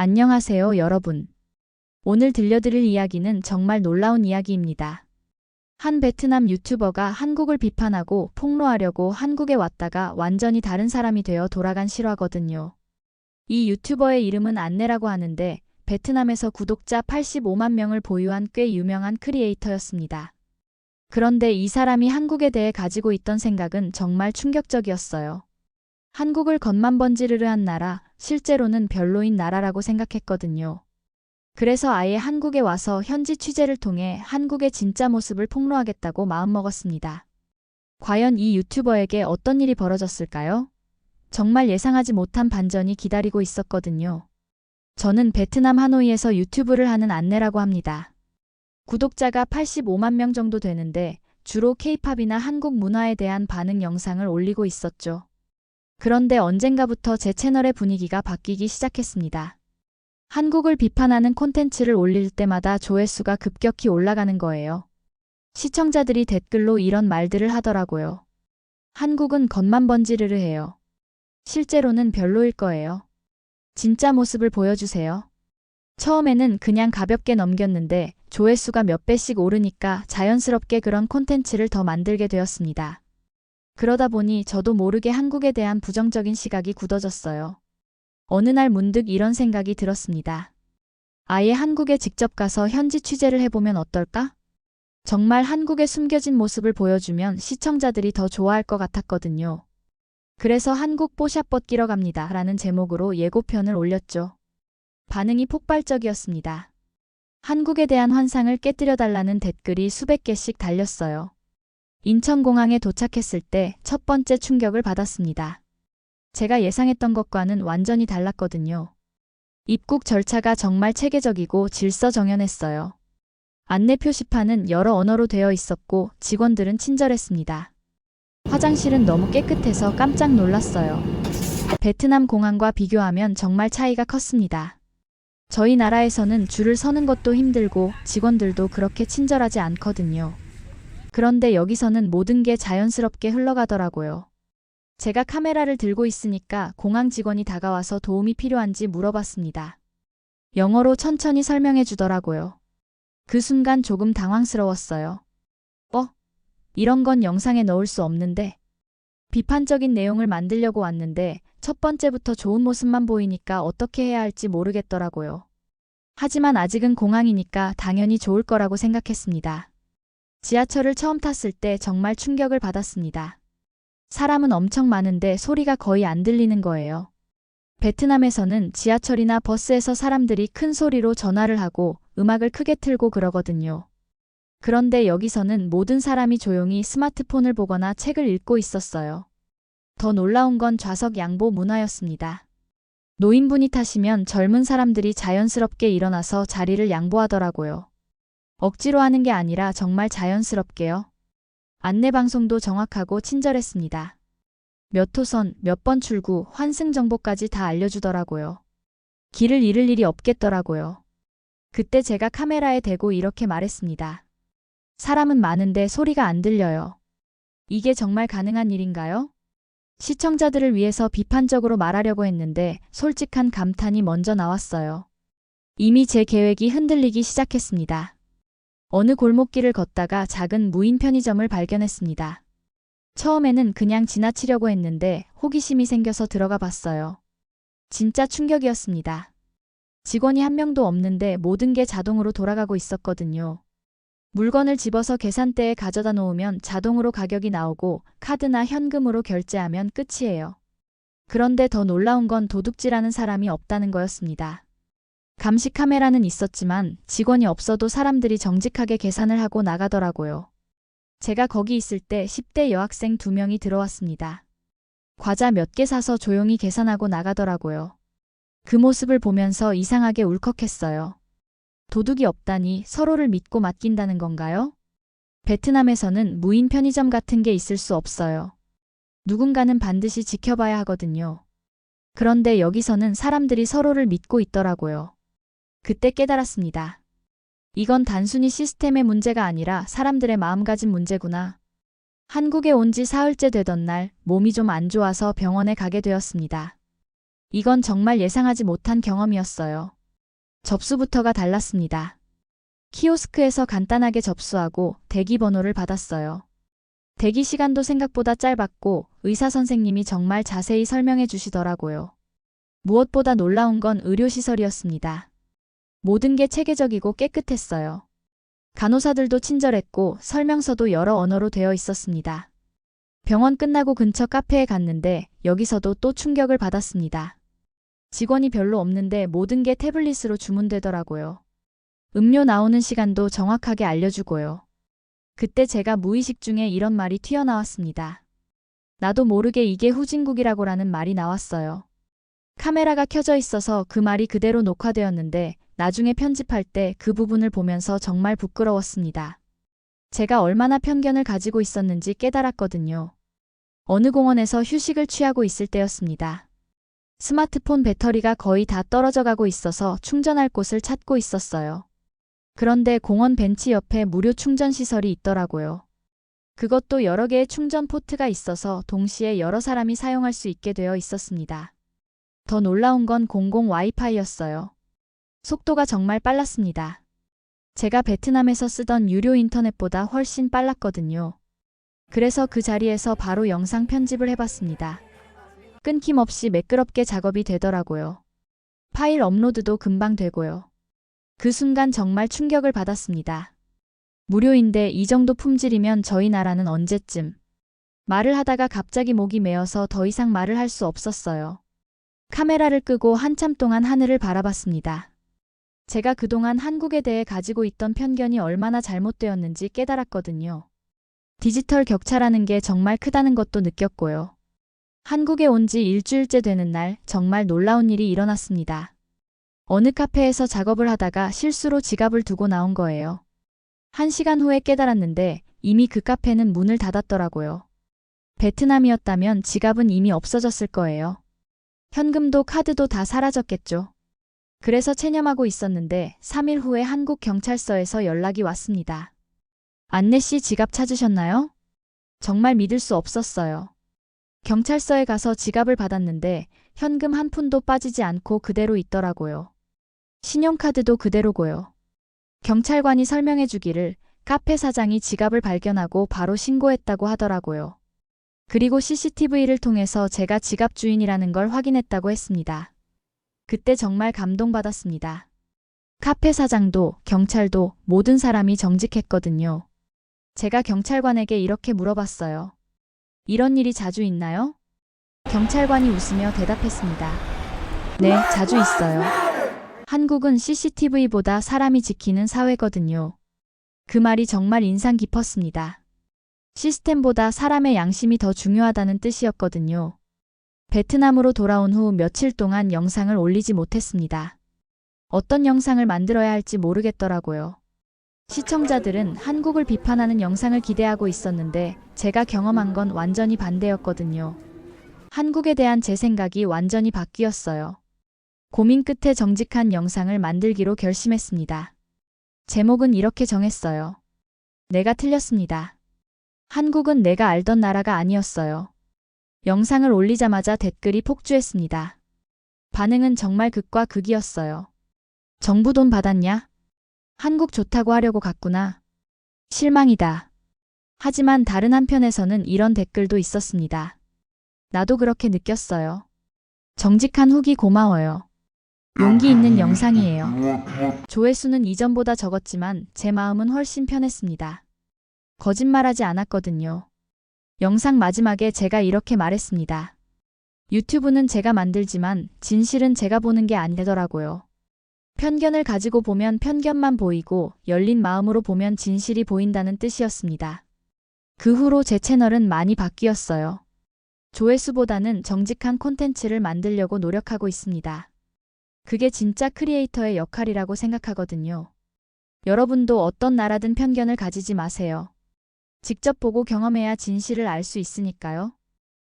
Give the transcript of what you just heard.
안녕하세요, 여러분. 오늘 들려드릴 이야기는 정말 놀라운 이야기입니다. 한 베트남 유튜버가 한국을 비판하고 폭로하려고 한국에 왔다가 완전히 다른 사람이 되어 돌아간 실화거든요. 이 유튜버의 이름은 안내라고 하는데 베트남에서 구독자 85만 명을 보유한 꽤 유명한 크리에이터였습니다. 그런데 이 사람이 한국에 대해 가지고 있던 생각은 정말 충격적이었어요. 한국을 겉만 번지르르한 나라, 실제로는 별로인 나라라고 생각했거든요. 그래서 아예 한국에 와서 현지 취재를 통해 한국의 진짜 모습을 폭로하겠다고 마음먹었습니다. 과연 이 유튜버에게 어떤 일이 벌어졌을까요? 정말 예상하지 못한 반전이 기다리고 있었거든요. 저는 베트남 하노이에서 유튜브를 하는 안내라고 합니다. 구독자가 85만 명 정도 되는데 주로 케이팝이나 한국 문화에 대한 반응 영상을 올리고 있었죠. 그런데 언젠가부터 제 채널의 분위기가 바뀌기 시작했습니다. 한국을 비판하는 콘텐츠를 올릴 때마다 조회수가 급격히 올라가는 거예요. 시청자들이 댓글로 이런 말들을 하더라고요. 한국은 겉만 번지르르 해요. 실제로는 별로일 거예요. 진짜 모습을 보여주세요. 처음에는 그냥 가볍게 넘겼는데 조회수가 몇 배씩 오르니까 자연스럽게 그런 콘텐츠를 더 만들게 되었습니다. 그러다 보니 저도 모르게 한국에 대한 부정적인 시각이 굳어졌어요. 어느 날 문득 이런 생각이 들었습니다. 아예 한국에 직접 가서 현지 취재를 해보면 어떨까? 정말 한국의 숨겨진 모습을 보여주면 시청자들이 더 좋아할 것 같았거든요. 그래서 한국 뽀샵 벗기러 갑니다. 라는 제목으로 예고편을 올렸죠. 반응이 폭발적이었습니다. 한국에 대한 환상을 깨뜨려 달라는 댓글이 수백 개씩 달렸어요. 인천공항에 도착했을 때 첫 번째 충격을 받았습니다. 제가 예상했던 것과는 완전히 달랐거든요. 입국 절차가 정말 체계적이고 질서정연했어요. 안내 표시판은 여러 언어로 되어 있었고 직원들은 친절했습니다. 화장실은 너무 깨끗해서 깜짝 놀랐어요. 베트남 공항과 비교하면 정말 차이가 컸습니다. 저희 나라에서는 줄을 서는 것도 힘들고 직원들도 그렇게 친절하지 않거든요. 그런데 여기서는 모든 게 자연스럽게 흘러가더라고요. 제가 카메라를 들고 있으니까 공항 직원이 다가와서 도움이 필요한지 물어봤습니다. 영어로 천천히 설명해 주더라고요. 그 순간 조금 당황스러웠어요. 어? 이런 건 영상에 넣을 수 없는데. 비판적인 내용을 만들려고 왔는데 첫 번째부터 좋은 모습만 보이니까 어떻게 해야 할지 모르겠더라고요. 하지만 아직은 공항이니까 당연히 좋을 거라고 생각했습니다. 지하철을 처음 탔을 때 정말 충격을 받았습니다. 사람은 엄청 많은데 소리가 거의 안 들리는 거예요. 베트남에서는 지하철이나 버스에서 사람들이 큰 소리로 전화를 하고 음악을 크게 틀고 그러거든요. 그런데 여기서는 모든 사람이 조용히 스마트폰을 보거나 책을 읽고 있었어요. 더 놀라운 건 좌석 양보 문화였습니다. 노인분이 타시면 젊은 사람들이 자연스럽게 일어나서 자리를 양보하더라고요. 억지로 하는 게 아니라 정말 자연스럽게요. 안내 방송도 정확하고 친절했습니다. 몇 호선, 몇 번 출구, 환승 정보까지 다 알려주더라고요. 길을 잃을 일이 없겠더라고요. 그때 제가 카메라에 대고 이렇게 말했습니다. 사람은 많은데 소리가 안 들려요. 이게 정말 가능한 일인가요? 시청자들을 위해서 비판적으로 말하려고 했는데 솔직한 감탄이 먼저 나왔어요. 이미 제 계획이 흔들리기 시작했습니다. 어느 골목길을 걷다가 작은 무인 편의점을 발견했습니다. 처음에는 그냥 지나치려고 했는데 호기심이 생겨서 들어가 봤어요. 진짜 충격이었습니다. 직원이 한 명도 없는데 모든 게 자동으로 돌아가고 있었거든요. 물건을 집어서 계산대에 가져다 놓으면 자동으로 가격이 나오고 카드나 현금으로 결제하면 끝이에요. 그런데 더 놀라운 건 도둑질하는 사람이 없다는 거였습니다. 감시 카메라는 있었지만 직원이 없어도 사람들이 정직하게 계산을 하고 나가더라고요. 제가 거기 있을 때 10대 여학생 두 명이 들어왔습니다. 과자 몇 개 사서 조용히 계산하고 나가더라고요. 그 모습을 보면서 이상하게 울컥했어요. 도둑이 없다니 서로를 믿고 맡긴다는 건가요? 베트남에서는 무인 편의점 같은 게 있을 수 없어요. 누군가는 반드시 지켜봐야 하거든요. 그런데 여기서는 사람들이 서로를 믿고 있더라고요. 그때 깨달았습니다. 이건 단순히 시스템의 문제가 아니라 사람들의 마음가짐 문제구나. 한국에 온 지 사흘째 되던 날 몸이 좀 안 좋아서 병원에 가게 되었습니다. 이건 정말 예상하지 못한 경험이었어요. 접수부터가 달랐습니다. 키오스크에서 간단하게 접수하고 대기 번호를 받았어요. 대기 시간도 생각보다 짧았고 의사 선생님이 정말 자세히 설명해 주시더라고요. 무엇보다 놀라운 건 의료시설이었습니다. 모든 게 체계적이고 깨끗했어요. 간호사들도 친절했고 설명서도 여러 언어로 되어 있었습니다. 병원 끝나고 근처 카페에 갔는데 여기서도 또 충격을 받았습니다. 직원이 별로 없는데 모든 게 태블릿으로 주문되더라고요. 음료 나오는 시간도 정확하게 알려주고요. 그때 제가 무의식 중에 이런 말이 튀어나왔습니다. 나도 모르게 이게 후진국이라고라는 말이 나왔어요. 카메라가 켜져 있어서 그 말이 그대로 녹화되었는데 나중에 편집할 때 그 부분을 보면서 정말 부끄러웠습니다. 제가 얼마나 편견을 가지고 있었는지 깨달았거든요. 어느 공원에서 휴식을 취하고 있을 때였습니다. 스마트폰 배터리가 거의 다 떨어져 가고 있어서 충전할 곳을 찾고 있었어요. 그런데 공원 벤치 옆에 무료 충전 시설이 있더라고요. 그것도 여러 개의 충전 포트가 있어서 동시에 여러 사람이 사용할 수 있게 되어 있었습니다. 더 놀라운 건 공공 와이파이였어요. 속도가 정말 빨랐습니다. 제가 베트남에서 쓰던 유료 인터넷보다 훨씬 빨랐거든요. 그래서 그 자리에서 바로 영상 편집을 해봤습니다. 끊김없이 매끄럽게 작업이 되더라고요. 파일 업로드도 금방 되고요. 그 순간 정말 충격을 받았습니다. 무료인데 이 정도 품질이면 저희 나라는 언제쯤. 말을 하다가 갑자기 목이 메어서 더 이상 말을 할 수 없었어요. 카메라를 끄고 한참 동안 하늘을 바라봤습니다. 제가 그동안 한국에 대해 가지고 있던 편견이 얼마나 잘못되었는지 깨달았거든요. 디지털 격차라는 게 정말 크다는 것도 느꼈고요. 한국에 온 지 일주일째 되는 날 정말 놀라운 일이 일어났습니다. 어느 카페에서 작업을 하다가 실수로 지갑을 두고 나온 거예요. 한 시간 후에 깨달았는데 이미 그 카페는 문을 닫았더라고요. 베트남이었다면 지갑은 이미 없어졌을 거예요. 현금도 카드도 다 사라졌겠죠. 그래서 체념하고 있었는데 3일 후에 한국 경찰서에서 연락이 왔습니다. 안내 씨 지갑 찾으셨나요? 정말 믿을 수 없었어요. 경찰서에 가서 지갑을 받았는데 현금 한 푼도 빠지지 않고 그대로 있더라고요. 신용카드도 그대로고요. 경찰관이 설명해 주기를 카페 사장이 지갑을 발견하고 바로 신고했다고 하더라고요. 그리고 CCTV를 통해서 제가 지갑 주인이라는 걸 확인했다고 했습니다. 그때 정말 감동받았습니다. 카페 사장도 경찰도 모든 사람이 정직했거든요. 제가 경찰관에게 이렇게 물어봤어요. 이런 일이 자주 있나요? 경찰관이 웃으며 대답했습니다. 네, 자주 있어요. 한국은 CCTV보다 사람이 지키는 사회거든요. 그 말이 정말 인상 깊었습니다. 시스템보다 사람의 양심이 더 중요하다는 뜻이었거든요. 베트남으로 돌아온 후 며칠 동안 영상을 올리지 못했습니다. 어떤 영상을 만들어야 할지 모르겠더라고요. 시청자들은 한국을 비판하는 영상을 기대하고 있었는데 제가 경험한 건 완전히 반대였거든요. 한국에 대한 제 생각이 완전히 바뀌었어요. 고민 끝에 정직한 영상을 만들기로 결심했습니다. 제목은 이렇게 정했어요. 내가 틀렸습니다. 한국은 내가 알던 나라가 아니었어요. 영상을 올리자마자 댓글이 폭주했습니다. 반응은 정말 극과 극이었어요. 정부 돈 받았냐? 한국 좋다고 하려고 갔구나. 실망이다. 하지만 다른 한편에서는 이런 댓글도 있었습니다. 나도 그렇게 느꼈어요. 정직한 후기 고마워요. 용기 있는 영상이에요. 조회수는 이전보다 적었지만 제 마음은 훨씬 편했습니다. 거짓말하지 않았거든요. 영상 마지막에 제가 이렇게 말했습니다. 유튜브는 제가 만들지만 진실은 제가 보는 게 아니더라고요. 편견을 가지고 보면 편견만 보이고 열린 마음으로 보면 진실이 보인다는 뜻이었습니다. 그 후로 제 채널은 많이 바뀌었어요. 조회수보다는 정직한 콘텐츠를 만들려고 노력하고 있습니다. 그게 진짜 크리에이터의 역할이라고 생각하거든요. 여러분도 어떤 나라든 편견을 가지지 마세요. 직접 보고 경험해야 진실을 알 수 있으니까요.